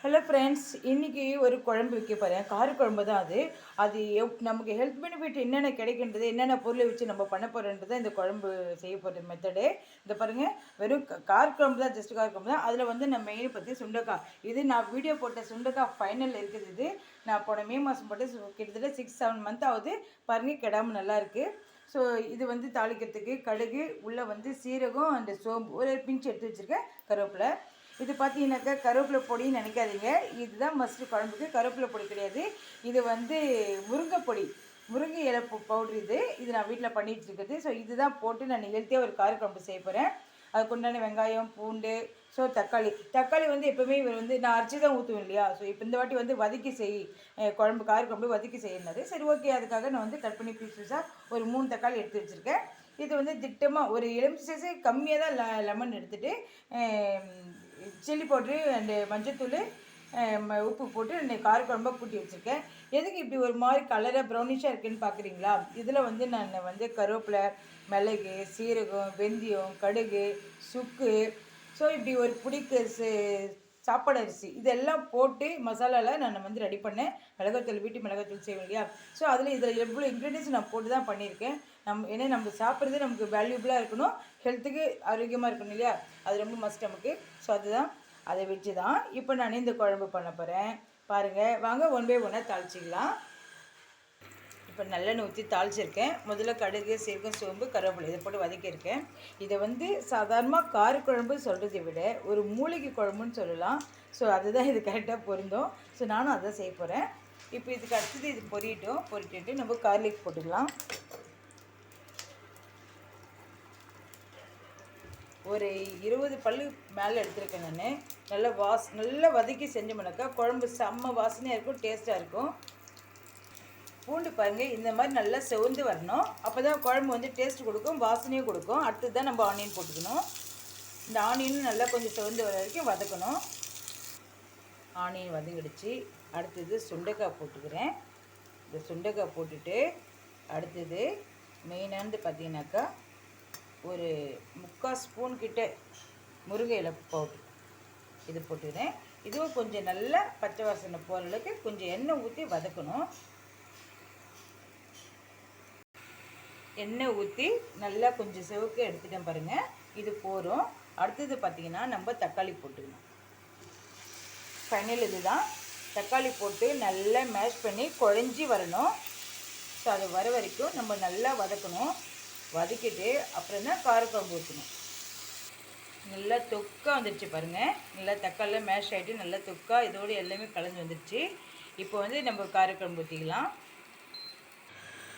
Hello friends இன்றைக்கி ஒரு குழம்பு வைக்க போகிறேன் கார குழம்பு தான் அது. அது எவ் நமக்கு ஹெல்த் பெனிஃபிட் என்னென்ன கிடைக்கின்றது என்னென்ன பொருளை வச்சு நம்ம பண்ண போகிறோன்றது இந்த குழம்பு செய்ய போகிற மெத்தடு இந்த பாருங்கள் வெறும் க- கார குழம்பு தான் ஜஸ்ட் கார குழம்பு தான். அதில் வந்து நம்ம மெயின் பற்றி சுண்டக்காய். இது நான் வீடியோ போட்ட சுண்டக்காய் ஃபைனல் இருக்குது இது. நான் போன மே மாதம் போட்டு கிட்டத்தட்ட சிக்ஸ் செவன் மந்த் ஆகுது. பாருங்கள் கிடாமல் நல்லாயிருக்கு ஸோ இது வந்து தாளிக்கிறதுக்கு கடுகு உள்ளே வந்து சீரகம் அந்த சோம்பு. ஒரு பிஞ்சு எடுத்து வச்சுருக்கேன் கருவேப்பிலை. இது பார்த்தீங்கன்னாக்கா கருவேப்பிலை பொடின்னு நினைக்காதீங்க. இதுதான் மஸ்ட் குழம்புக்கு கருவேப்பிலை பொடி கிடையாது. இது வந்து முருங்கை பொடி முருங்கை இலை பவுட்ரு இது. இது நான் வீட்டில் பண்ணிகிட்டு இருக்குது ஸோ இதுதான் போட்டு நான் நிகழ்த்தியாக ஒரு கார குழம்பு செய்ய போகிறேன் அதுக்கு உண்டான வெங்காயம் பூண்டு ஸோ தக்காளி. தக்காளி வந்து எப்போவுமே இவர் வந்து நான் அரைச்சி தான் ஊற்றுவேன் இல்லையா? ஸோ இப்போ இந்த வாட்டி வந்து வதக்கி செய் குழம்பு கார குழம்பு வதக்கி செய்யினாரு சரி ஓகே அதுக்காக நான் வந்து கட் பண்ணி பீஸ் பீஸாக ஒரு மூணு தக்காளி எடுத்து வச்சுருக்கேன். இது வந்து திட்டமாக ஒரு எலுமிச்சை சைஸே கம்மியாக தான் லெமன் எடுத்துகிட்டு சில்லி பவுட்ரு அண்டு மஞ்சத்தூள் உப்பு போட்டு ரெண்டு கார குழம்பாக கூட்டி வச்சுருக்கேன். எதுக்கு இப்படி ஒரு மாதிரி கலராக ப்ரௌனிஷாக இருக்குன்னு பார்க்குறீங்களா இதில் வந்து நான் வந்து கருவேப்பிலை மிளகு சீரகம் வெந்தயம் கடுகு சுக்கு. ஸோ இப்படி ஒரு பிடிக்க சாப்பாடு அரிசி. இதெல்லாம் போட்டு மசாலாவில் நான் வந்து ரெடி பண்ணேன். மிளகாத்தூள் வீட்டு மிளகாத்தூள் செய்வோம் இல்லையா? ஸோ அதில் இதில் எவ்வளோ இன்க்ரீடியன்ஸ் நான் போட்டு தான் பண்ணியிருக்கேன். நம் ஏன்னா நம்ம சாப்பிட்றது நமக்கு வேல்யூபிளாக இருக்கணும். ஹெல்த்துக்கு ஆரோக்கியமாக இருக்கணும் இல்லையா? அது ரொம்ப மஸ்ட் நமக்கு. ஸோ அதுதான். அதை வச்சு தான் இப்போ நான் இந்த குழம்பு பண்ண போகிறேன் பாருங்கள் வாங்க ஒன் பை ஒன்னாக தாளிச்சிக்கலாம். இப்போ நல்லெண்ணெய் ஊற்றி தாளிச்சிருக்கேன். முதல்ல கடுகு சீரகம் சோம்பு கருவேப்பிலை இதை போட்டு வதக்கியிருக்கேன். இதை வந்து சாதாரணமாக காரக்குழம்பு சொல்கிறதை விட ஒரு மூலிகை குழம்புன்னு சொல்லலாம். ஸோ அதுதான் இது கரெக்டாக பொருந்தும். ஸோ நானும் அதை செய்ய போகிறேன் இப்போ இதுக்கு அடுத்தது இது பொரியட்டும். பொரிட்டுட்டு நம்ம கார்லிக் போட்டுக்கலாம். ஒரு இருபது பல்லு மேலே எடுத்திருக்கேன் நான். நல்லா வாஸ் நல்லா வதக்கி செஞ்சோம்னாக்கா குழம்பு செம்ம வாசனையாக இருக்கும் டேஸ்ட்டாக இருக்கும். பூண்டு பாருங்கள் இந்த மாதிரி நல்லா செவந்து வரணும். அப்போ தான் குழம்பு வந்து டேஸ்ட் கொடுக்கும் வாசனையும் கொடுக்கும். அடுத்தது தான் நம்ம ஆனியன் போட்டுக்கணும். இந்த ஆனியனும் நல்லா கொஞ்சம் செவந்து வர வரைக்கும் வதக்கணும். ஆனியன் வதங்கிடுச்சு. அடுத்தது சுண்டைக்காய் போட்டுக்கிறேன். இந்த சுண்டைக்காய் போட்டுட்டு அடுத்தது மெயினானது பார்த்தீங்கன்னாக்கா ஒரு முக்கால் ஸ்பூன் கிட்ட முருங்கை இலை பவுட்ரு இது போட்டுக்கிறேன். இதுவும் கொஞ்சம் நல்லா பச்சை வாசனை போகிற அளவுக்கு கொஞ்சம் எண்ணெய் ஊற்றி வதக்கணும். எண்ணெய் ஊற்றி நல்லா கொஞ்சம் சிவக்கு எடுத்துட்டேன் பாருங்கள் இது போதும். அடுத்தது பார்த்திங்கன்னா நம்ம தக்காளி போட்டுக்கணும். ஃபைனல் இதுதான். தக்காளி போட்டு நல்லா மேஷ் பண்ணி குழஞ்சி வரணும். ஸோ அது வர வரைக்கும் நம்ம நல்லா வதக்கணும். வதக்கிட்டு அப்புறம் தான் காரக்குழம்பு ஊற்றணும் நல்லா தொக்கா வந்துடுச்சு பாருங்கள் நல்லா தக்காளிலாம் மேஷ் ஆகிட்டு நல்லா தொக்கா இதோடு எல்லாமே கலந்து வந்துடுச்சு இப்போ வந்து நம்ம காரக்குழம்பு ஊற்றிக்கலாம்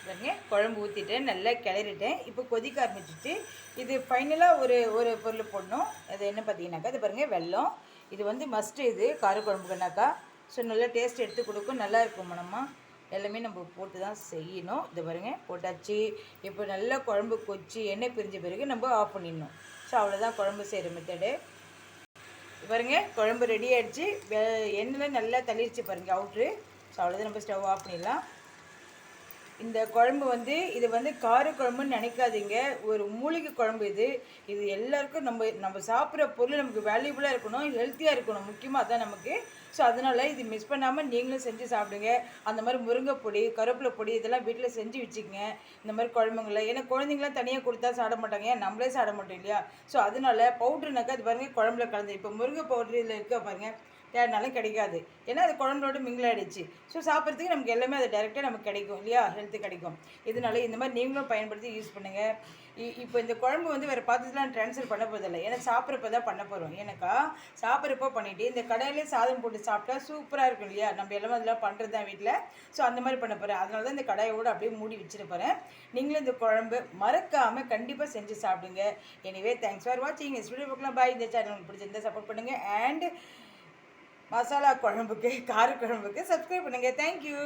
பாருங்க. குழம்பு ஊற்றிட்டேன் நல்லா கிளறிட்டேன். இப்போ கொதிக்க ஆரம்பிச்சிட்டு இது ஃபைனலாக ஒரு ஒரு பொருள் போடணும். அது என்ன பார்த்தீங்கன்னாக்கா இது பாருங்கள் வெல்லம். இது வந்து மஸ்ட்டு இது காரக்குழம்புக்குனாக்கா ஸோ நல்லா டேஸ்ட் எடுத்து கொடுக்கும். நல்லா இருக்கும் மனமா. எல்லாமே நம்ம போட்டு தான் செய்யணும். இது பாருங்க போட்டாச்சு. இப்போ நல்லா குழம்பு கொச்சி எண்ணெய் பிரிஞ்ச பிறகு நம்ம ஆஃப் பண்ணிடணும். ஸோ அவ்வளோதான் குழம்பு செய்கிற மெத்தடு பாருங்க குழம்பு ரெடி ஆகிடுச்சு வெ- எண்ணெயில் நல்லா தள்ளிடுச்சு பாருங்கள் அவுட்ரு ஸோ அவ்வளோதான் நம்ம ஸ்டவ் ஆஃப் பண்ணிடலாம். இந்த குழம்பு வந்து இது வந்து கார குழம்புன்னு நினைக்காதீங்க. ஒரு மூலிகை குழம்பு இது. இது எல்லாருக்கும் நம்ம நம்ம சாப்பிட்ற பொருள் நமக்கு வேல்யூபுளாக இருக்கணும் ஹெல்த்தியாக இருக்கணும் முக்கியமாக அதான் நமக்கு. ஸோ அதனால் இது மிஸ் பண்ணாமல் நீங்களும் செஞ்சு சாப்பிடுங்க. அந்த மாதிரி முருங்கை பொடி கருவேப்பிலை பொடி இதெல்லாம் வீட்டில் செஞ்சு வச்சுக்கோங்க. இந்த மாதிரி குழம்புங்களை. ஏன்னா குழந்தைங்களாம் தனியாக கொடுத்தா சாட மாட்டாங்க. ஏன் நம்மளே சாட மாட்டோம் இல்லையா? ஸோ அதனால பவுட்ருனாக்கா அது பாருங்கள் குழம்புல கலந்து. இப்போ முருங்கை பவுட்ரு இதில் இருக்க பாருங்கள் தேடினாலும் கிடைக்காது. ஏன்னா அது குழம்போட மிங்கில் ஆகிடுச்சு ஸோ சாப்பிட்றதுக்கு நமக்கு எல்லாமே அது டேரெக்டாக நமக்கு கிடைக்கும் இல்லையா? ஹெல்த்து கிடைக்கும். இதனால இந்த மாதிரி நீங்களும் பயன்படுத்தி யூஸ் பண்ணுங்கள் இப்போ இந்த குழம்பு வந்து வேறு பாத்திரத்தில் ட்ரான்ஸ்ஃபர் பண்ண போதில்லை ஏன்னா சாப்பிட்றப்ப தான் பண்ண போகிறோம் ஏன்னாக்கா சாப்பிட்றப்போ பண்ணிவிட்டு இந்த கடையிலே சாதம் போட்டு சாப்பிட்டா சூப்பராக இருக்கும் இல்லையா? நம்ம எல்லாமே அதெல்லாம் பண்ணுறது தான் வீட்டில் ஸோ அந்த மாதிரி பண்ண போகிறேன் அதனால தான் இந்த கடையோடு அப்படியே மூடி வச்சுட்டு போகிறேன் நீங்களும் இந்த குழம்பு மறக்காமல் கண்டிப்பாக செஞ்சு சாப்பிடுங்க. எனிவே தேங்க்ஸ் ஃபார் வாட்சிங் நெக்ஸ்ட் வீடியோ பார்க்கலாம். பாய் இந்த சேனல் உங்களுக்கு பிடிச்சிருந்தா சப்போர்ட் பண்ணுங்கள் அண்ட் மசாலா குழம்புக்கு கார குழம்புக்கு சப்ஸ்கிரைப் பண்ணுங்கள் தேங்க்யூ